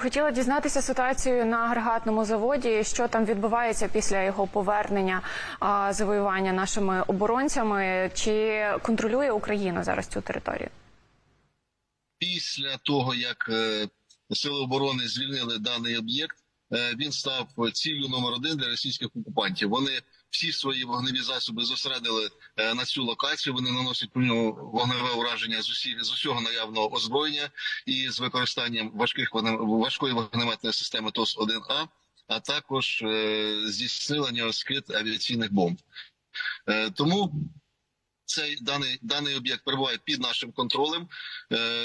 Хотіла дізнатися ситуацію на агрегатному заводі, що там відбувається після його повернення а, завоювання нашими оборонцями. Чи контролює Україна зараз цю територію? після того, як е, сили оборони звільнили даний об'єкт, е, він став ціллю номер один для російських окупантів. Вони всі свої вогневі засоби зосередили е, на цю локацію. Вони наносять по ньому вогневе ураження з усіх з усього наявного озброєння і з використанням важких важкої вогнеметної системи ТОС 1 а а також е, здійснила нього скид авіаційних бомб. Е, тому цей даний даний об'єкт перебуває під нашим контролем.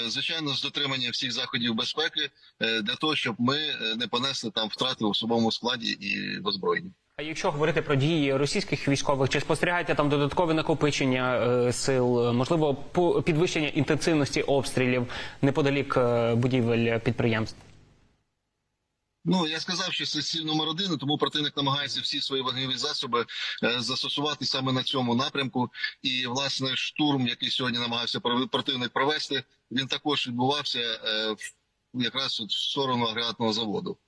Звичайно, з дотриманням всіх заходів безпеки для того, щоб ми не понесли там втрати в особовому складі і в озброєнні. Якщо говорити про дії російських військових, чи спостерігаєте там додаткове накопичення е, сил, можливо, підвищення інтенсивності обстрілів неподалік е, будівель підприємств? Ну я сказав, що це ціль номер один, тому противник намагається всі свої вогневі засоби е, застосувати саме на цьому напрямку. І власне штурм, який сьогодні намагався противник провести, він також відбувався е, якраз в сторону агрегатного заводу.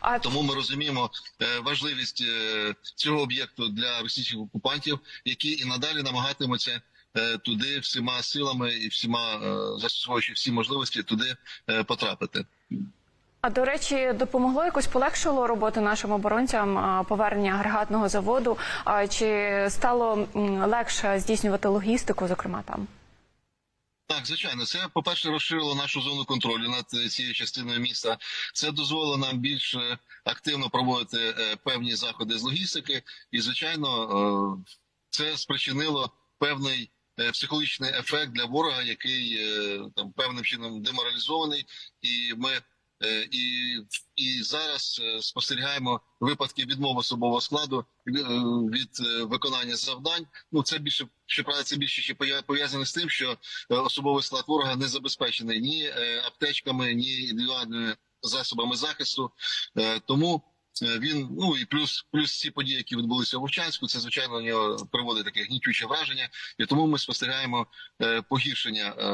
А Тому ми розуміємо е, важливість е, цього об'єкту для російських окупантів, які і надалі намагатимуться е, туди всіма силами і всіма застосовуючи всі можливості туди потрапити. А до речі, допомогло якось полегшило роботу нашим оборонцям повернення агрегатного заводу? А, Чи стало легше здійснювати логістику, зокрема там? Так, звичайно, це по перше розширило нашу зону контролю над е, цією частиною міста. Це дозволило нам більш е, активно проводити е, певні заходи з логістики, і звичайно, це спричинило певний психологічний ефект для ворога, який там певним чином деморалізований, і ми. Е, І і зараз е, спостерігаємо випадки відмови особового складу е, від виконання завдань. Ну це більше щоправда, це більше ще пов'я- пов'язане з тим, що особовий склад ворога не забезпечений ні аптечками, ні індивідуальними засобами захисту. Тому він ну і плюс плюс ці події, які відбулися в Вовчанську, це звичайно нього приводить таке гнітюче враження, і тому ми спостерігаємо е, погіршення е,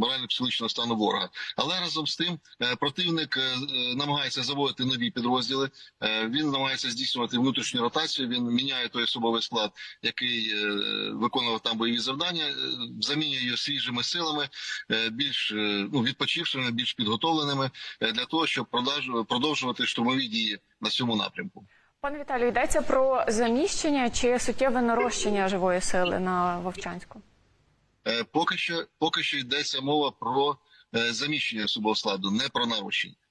морально-психологічного стану ворога. Але разом з тим е, противник е, е, намагається заводити нові підрозділи. Е, Він намагається здійснювати внутрішню ротацію. Він міняє той особовий склад, який е, виконував там бойові завдання, е, замінює його свіжими силами, е, більш е, ну відпочившими, більш підготовленими е, для того, щоб продовжувати штурмові дії на цьому напрямку. Пане Віталію, йдеться про заміщення чи суттєве нарощення живої сили на Вовчанську? Е, Поки що, поки що йдеться мова про е, заміщення особового складу, не про нарощення.